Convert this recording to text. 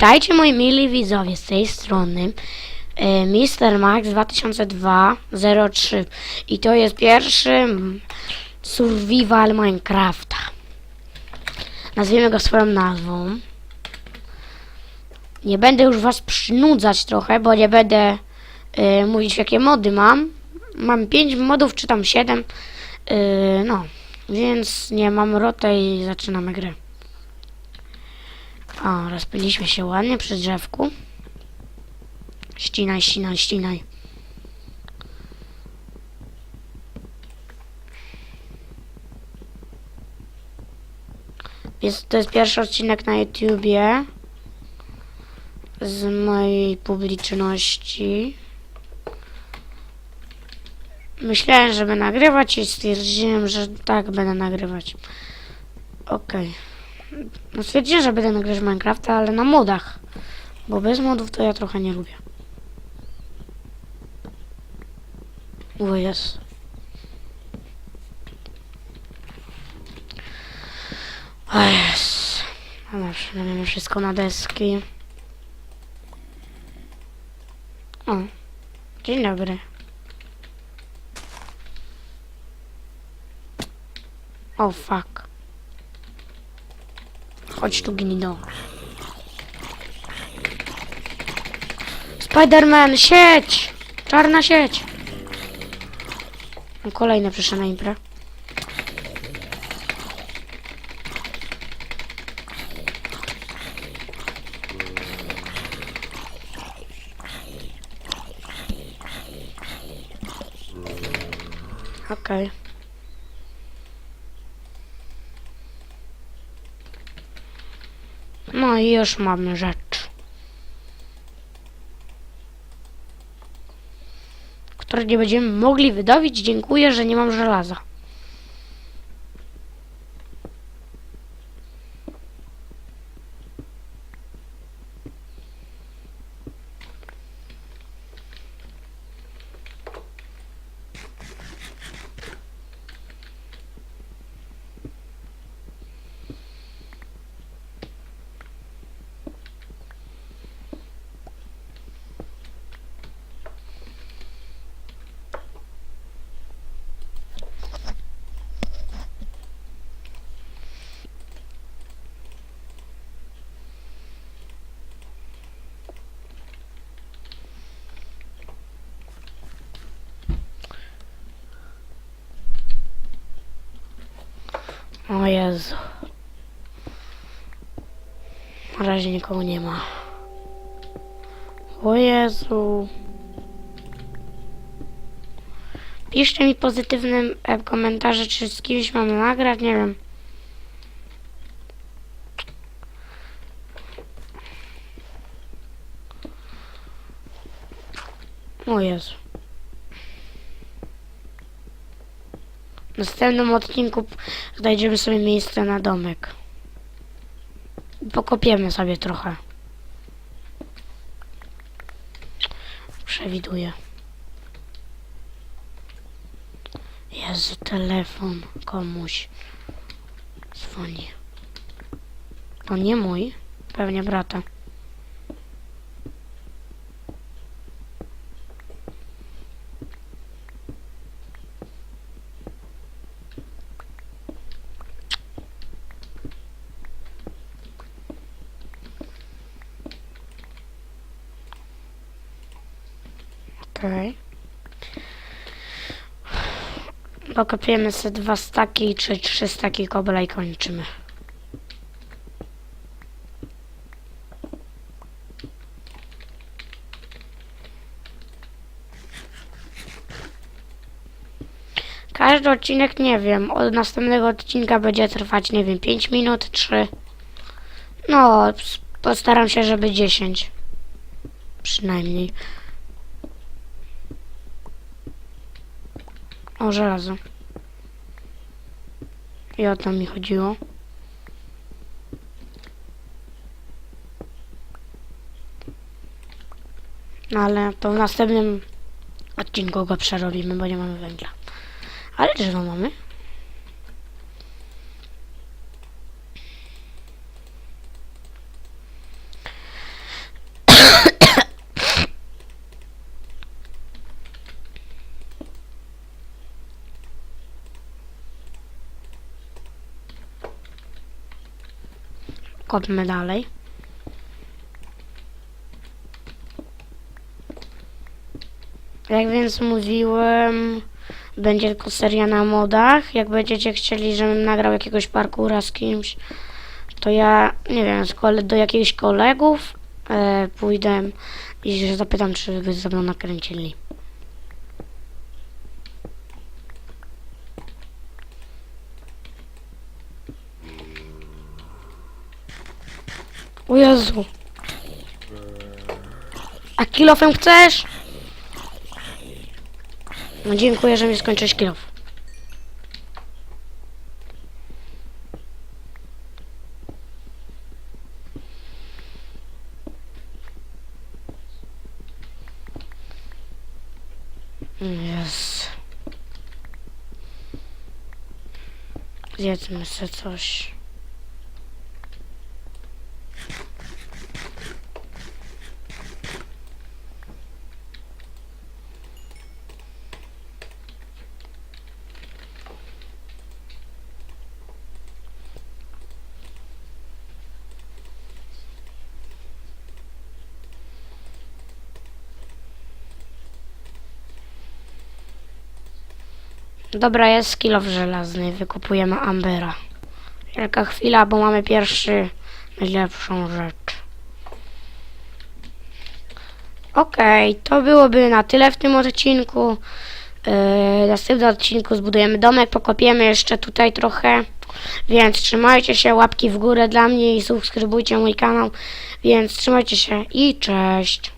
Witajcie moi mili widzowie z tej strony e, Mr. Max 2002-03 i to jest pierwszy survival Minecrafta. Nazwiemy go swoją nazwą. Nie będę już was przynudzać trochę, bo nie będę e, mówić jakie mody mam. Mam 5 modów, czy tam 7. E, no, więc nie mam rotę i zaczynamy grę. O, rozpyliliśmy się ładnie przy drzewku. Ścinaj, ścinaj, ścinaj. Jest, to jest pierwszy odcinek na YouTubie z mojej publiczności. Myślałem, żeby nagrywać i stwierdziłem, że tak będę nagrywać. Okej. No stwierdziłem, że będę nagrywać Minecrafta, ale na modach. Bo bez modów to ja trochę nie lubię. O jest. O jest. Dobrze, mamy wszystko na deski. O. Dzień dobry. O fuck. Chodź tu gnido. Spiderman, sieć! Czarna sieć! Kolejne przyszło na imprę. Okej. No i już mamy rzecz. Które nie będziemy mogli wydobyć. Dziękuję, że nie mam żelaza. O Jezu. Na razie nikogo nie ma. O Jezu. Piszcie mi pozytywnym e, komentarze, czy z kimś mam nagrać, nie wiem. O Jezu. Następnym odcinku znajdziemy sobie miejsce na domek. Pokopiemy sobie trochę. Przewiduję. Jezu, telefon komuś dzwoni. To nie mój, pewnie brata. Okej. Pokopiemy sobie dwa staki czy trzy staki kobla i kończymy. Każdy odcinek, nie wiem, od następnego odcinka będzie trwać, nie wiem, 5 minut, 3. No, postaram się, żeby 10. Przynajmniej. O, żelazo. I o to mi chodziło. No ale to w następnym odcinku go przerobimy, bo nie mamy węgla. Ale drzewo mamy. Kopmy dalej. Jak więc mówiłem, będzie tylko seria na modach. Jak będziecie chcieli, żebym nagrał jakiegoś parkura z kimś, to ja, nie wiem, do jakichś kolegów e, pójdę i zapytam, czy by ze mną nakręcili. O Jezu. A kilofem chcesz? No dziękuję, że mi skończyłeś kilof. Jest. Zjedzmy sobie coś. Dobra, jest kilof żelazny. Wykupujemy Ambera. Wielka chwila, bo mamy pierwszy, najlepszą rzecz. Okej, to byłoby na tyle w tym odcinku. Yy, w następnym odcinku zbudujemy domek, pokopiemy jeszcze tutaj trochę. Więc trzymajcie się, łapki w górę dla mnie i subskrybujcie mój kanał. Więc trzymajcie się i cześć.